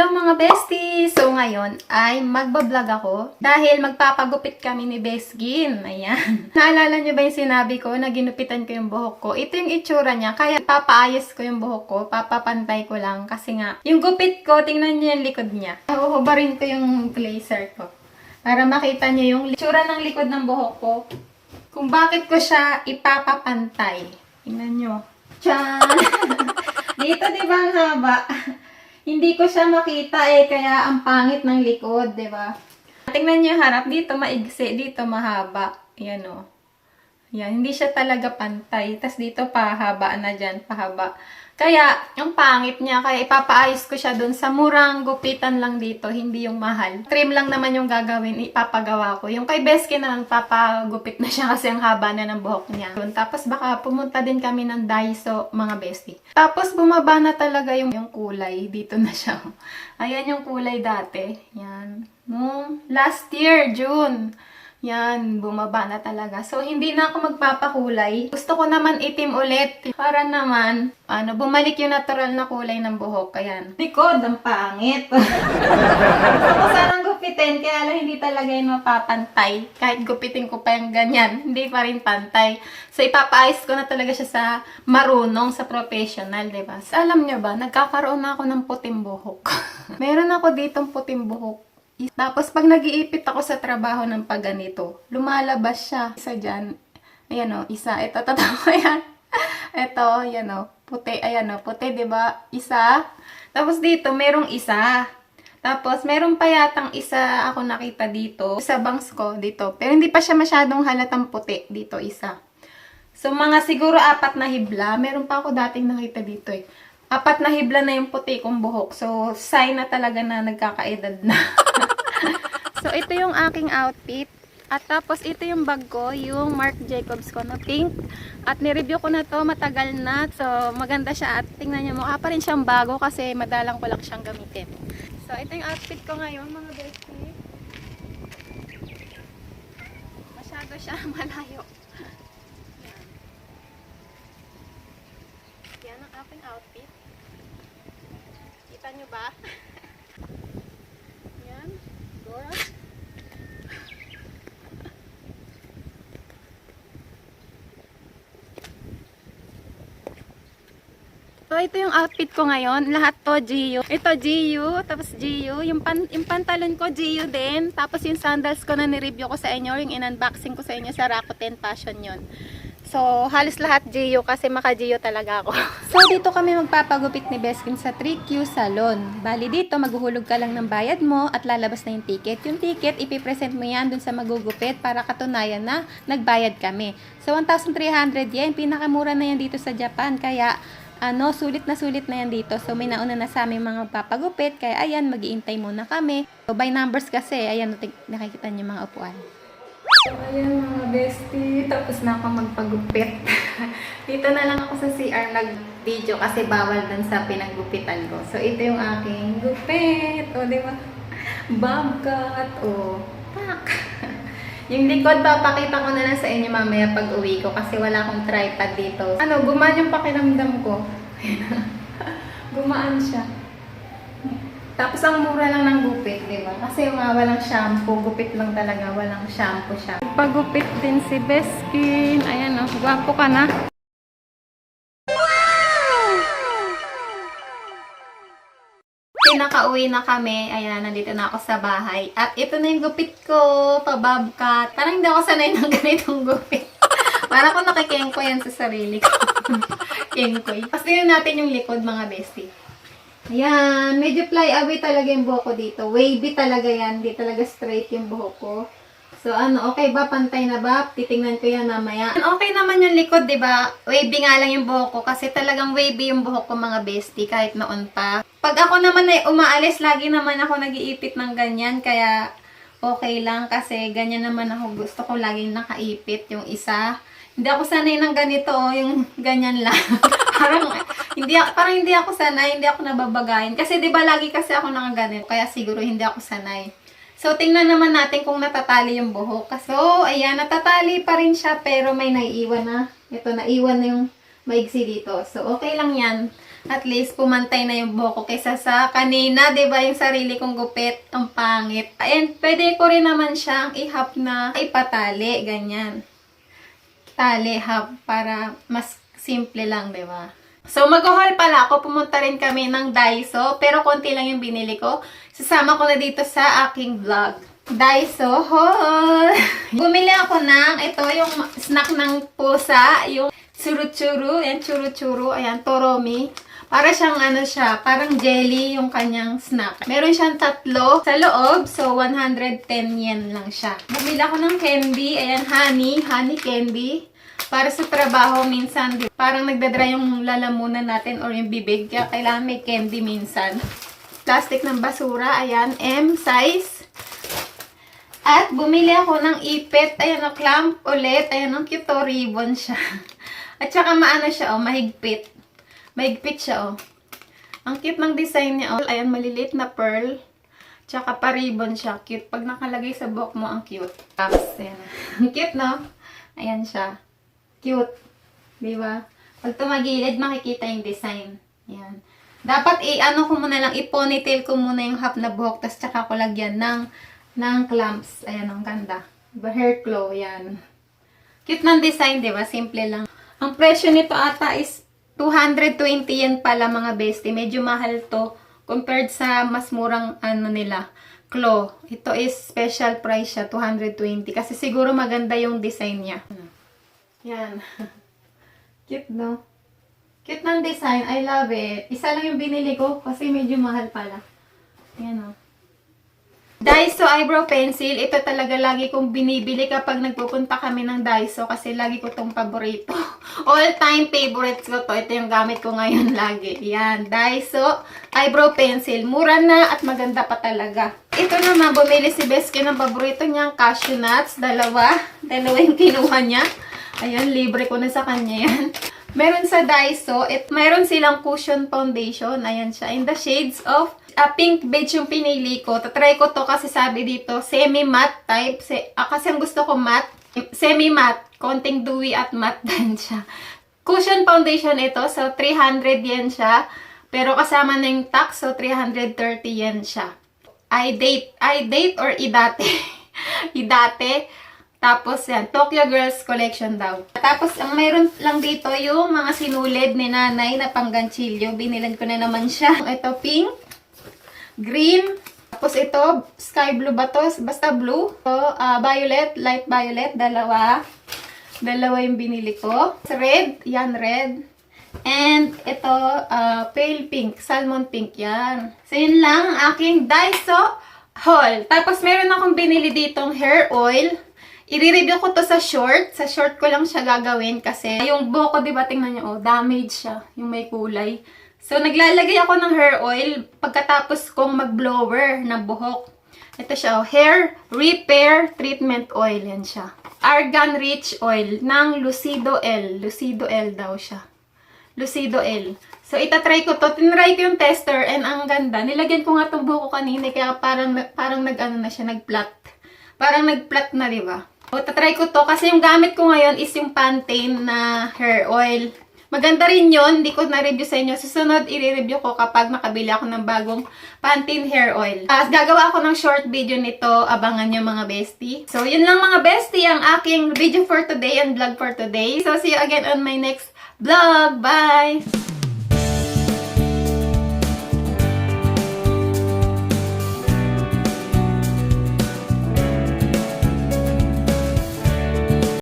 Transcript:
Hello mga besties! So ngayon ay magbablog ako dahil magpapagupit kami ni Besgin. Ayan. Naalala niyo ba yung sinabi ko na ginupitan ko yung buhok ko? Ito yung itsura niya. Kaya papaayos ko yung buhok ko. Papapantay ko lang. Kasi nga, yung gupit ko, tingnan niyo yung likod niya. Uhubarin ko yung blazer ko. Para makita niyo yung itsura ng likod ng buhok ko. Kung bakit ko siya ipapapantay. Tingnan niyo. Tiyan! Dito, di ba ang haba? Hindi ko siya makita eh, kaya ang pangit ng likod, di ba? Tingnan niyo harap, dito maigsi, dito mahaba. Yan o. Yan, hindi siya talaga pantay. Tapos dito pahaba na dyan, pahaba. Kaya, ang pangit niya, kaya ipapaayos ko siya dun sa murang gupitan lang dito, hindi yung mahal. Trim lang naman yung gagawin, ipapagawa ko. Yung kay Beski naman, papagupit na siya kasi ang haba na ng buhok niya. Yun, Tapos baka pumunta din kami ng Daiso, mga Beski. Tapos bumaba na talaga yung, yung kulay, dito na siya. Ayan yung kulay dati. Yan. Nung last year, June. Yan, bumaba na talaga. So, hindi na ako magpapakulay. Gusto ko naman itim ulit. Para naman, ano, bumalik yung natural na kulay ng buhok. Ayan. Likod, ang pangit. Gusto sanang gupitin, kaya lang hindi talaga yun mapapantay. Kahit gupitin ko pa yung ganyan, hindi pa rin pantay. So, ipapaayos ko na talaga siya sa marunong, sa professional, ba? So, alam nyo ba, nagkakaroon na ako ng puting buhok. Meron ako ditong puting buhok. Tapos pag nag-iipit ako sa trabaho ng pag ganito, lumalabas siya. Isa dyan. Ayan o, isa. Ito, totoo yan. Ito, ayan o. Puti, ayan o. Puti, ba? Isa. Tapos dito, merong isa. Tapos, meron pa yatang isa ako nakita dito. Sa bangs ko, dito. Pero hindi pa siya masyadong halatang puti. Dito, isa. So, mga siguro apat na hibla. Meron pa ako dating nakita dito eh. Apat na hibla na yung puti kong buhok. So, sign na talaga na nagkakaedad na. so, ito yung aking outfit. At tapos, ito yung bag ko, yung Marc Jacobs ko na pink. At nireview ko na to matagal na. So, maganda siya. At tingnan niyo, mukha pa rin siyang bago kasi madalang ko lang siyang gamitin. So, ito yung outfit ko ngayon, mga bestie. Masyado siya malayo. Yan. Yan ang aking outfit. Kita nyo ba? Dora. So, ito yung outfit ko ngayon. Lahat to GU. Ito GU, tapos GU. Yung, pan, yung pantalon ko GU din. Tapos yung sandals ko na nireview ko sa inyo, yung in-unboxing ko sa inyo sa Rakuten Fashion yon. So, halos lahat GU kasi maka-GU talaga ako. so, dito kami magpapagupit ni Beskin sa 3Q Salon. Bali dito, maghuhulog ka lang ng bayad mo at lalabas na yung ticket. Yung ticket, ipipresent mo yan dun sa magugupit para katunayan na nagbayad kami. So, 1,300 yen. Pinakamura na yan dito sa Japan. Kaya, ano, sulit na sulit na yan dito. So, may nauna na sa aming mga papagupit. Kaya, ayan, mag-iintay muna kami. So, by numbers kasi, ayan, nakikita niyo mga upuan. So, ayan mga bestie, tapos na ako magpagupit. Dito na lang ako sa CR nag-video kasi bawal dun sa pinaggupitan ko. So, ito yung aking gupit. O, di ba? Bob cut. O, pak. yung likod, papakita ko na lang sa inyo mamaya pag uwi ko kasi wala akong tripod dito. Ano, gumaan yung pakiramdam ko. gumaan siya. Tapos ang mura lang ng gupit, di ba? Kasi mga walang shampoo, gupit lang talaga, walang shampoo siya. Pagupit din si Beskin. Ayan oh, gwapo ka na. Pinaka-uwi na kami. Ayan, nandito na ako sa bahay. At ito na yung gupit ko, pababkat. Parang hindi ako sanay ng ganitong gupit. Parang ako nakikengko yan sa sarili ko. Kengkoy. Pastilin natin yung likod, mga bestie. Ayan, medyo fly away talaga yung buhok ko dito. Wavy talaga yan, hindi talaga straight yung buhok ko. So ano, okay ba? Pantay na ba? Titingnan ko yan mamaya. Okay naman yung likod, di ba? Wavy nga lang yung buhok ko kasi talagang wavy yung buhok ko mga bestie kahit noon pa. Pag ako naman ay umaalis, lagi naman ako nag-iipit ng ganyan kaya okay lang kasi ganyan naman ako gusto ko laging nakaipit yung isa. Hindi ako sanay ng ganito, yung ganyan lang. parang hindi parang hindi ako sanay, hindi ako nababagayin kasi 'di ba lagi kasi ako nakaganito kaya siguro hindi ako sanay. So tingnan naman natin kung natatali yung buhok. So ayan, natatali pa rin siya pero may naiiwan na. Ito naiwan na yung maigsi dito. So okay lang 'yan. At least pumantay na yung buhok ko kaysa sa kanina, ba yung sarili kong gupit, ang pangit. And pwede ko rin naman siyang ihap na ipatali, ganyan. Tali hap para mas simple lang, 'di ba? So, mag-haul pala ako. Pumunta rin kami ng Daiso. Pero konti lang yung binili ko. Sasama ko na dito sa aking vlog. Daiso haul! Bumili ako ng, ito yung snack ng pusa. Yung churu-churu. Yan, churu-churu. Ayan, toromi. Para siyang ano siya, parang jelly yung kanyang snack. Meron siyang tatlo sa loob. So, 110 yen lang siya. Bumili ako ng candy. Ayan, honey. Honey candy para sa trabaho minsan, parang nagdadry yung lalamunan natin or yung bibig, kaya kailangan may candy minsan. Plastic ng basura, ayan, M size. At bumili ako ng ipit, ayan o, clamp ulit, ayan ang cute ribbon siya. At saka maano siya o, mahigpit. Mahigpit siya o. Ang cute ng design niya o, ayan, maliliit na pearl. Tsaka pa-ribbon siya, cute. Pag nakalagay sa buhok mo, ang cute. Tapos, ayan. Ang cute, no? Ayan siya. Cute. Di ba? Pag tumagilid, makikita yung design. Yan. Dapat i-ano ko muna lang, i-ponytail ko muna yung half na buhok, tapos tsaka ko lagyan ng, ng clamps. Ayan, ang ganda. Diba? Hair claw, yan. Cute ng design, di ba? Simple lang. Ang presyo nito ata is 220 yen pala mga bestie. Medyo mahal to compared sa mas murang ano nila, claw. Ito is special price siya, 220. Kasi siguro maganda yung design niya. Yan. Cute, no? Cute ng design. I love it. Isa lang yung binili ko kasi medyo mahal pala. Yan, oh. Daiso Eyebrow Pencil. Ito talaga lagi kong binibili kapag nagpupunta kami ng Daiso kasi lagi ko tong paborito. All-time favorites ko to. Ito yung gamit ko ngayon lagi. Yan. Daiso Eyebrow Pencil. Mura na at maganda pa talaga. Ito naman, bumili si Beski ng paborito niyang cashew nuts. Dalawa. Dalawa yung kinuha niya. Ayan, libre ko na sa kanya yan. Meron sa Daiso, it, meron silang cushion foundation. Ayan siya. In the shades of ah, pink beige yung pinili ko. Tatry ko to kasi sabi dito, semi-matte type. Se, ah, kasi ang gusto ko matte. Semi-matte. Konting dewy at matte din siya. Cushion foundation ito. So, 300 yen siya. Pero kasama na yung tax. So, 330 yen siya. I date. I date or idate. idate. Tapos yan, Tokyo Girls Collection daw. Tapos ang mayroon lang dito yung mga sinulid ni nanay na pangganchilyo. Binilan ko na naman siya. Ito pink, green, tapos ito sky blue ba to? Basta blue. So, ah, violet, light violet, dalawa. Dalawa yung binili ko. Red, yan red. And ito, ah, pale pink, salmon pink yan. So, yun lang ang aking Daiso haul. Tapos, meron akong binili ditong hair oil. I-review ko to sa short. Sa short ko lang siya gagawin kasi yung buhok ko, di ba, tingnan nyo, oh, damage siya. Yung may kulay. So, naglalagay ako ng hair oil pagkatapos kong mag-blower ng buhok. Ito siya, oh, hair repair treatment oil. Yan siya. Argan Rich Oil ng Lucido L. Lucido L daw siya. Lucido L. So, itatry ko to. Tinry ko yung tester and ang ganda. Nilagyan ko nga itong buhok ko kanina kaya parang, parang nag-ano na siya, nag-flat. Parang nag-flat na, di ba? O, tatry ko to kasi yung gamit ko ngayon is yung Pantene na hair oil. Maganda rin yun. Hindi ko na-review sa inyo. Susunod, i-review ko kapag nakabili ako ng bagong Pantene hair oil. Uh, gagawa ako ng short video nito. Abangan nyo mga bestie. So, yun lang mga bestie ang aking video for today and vlog for today. So, see you again on my next vlog. Bye!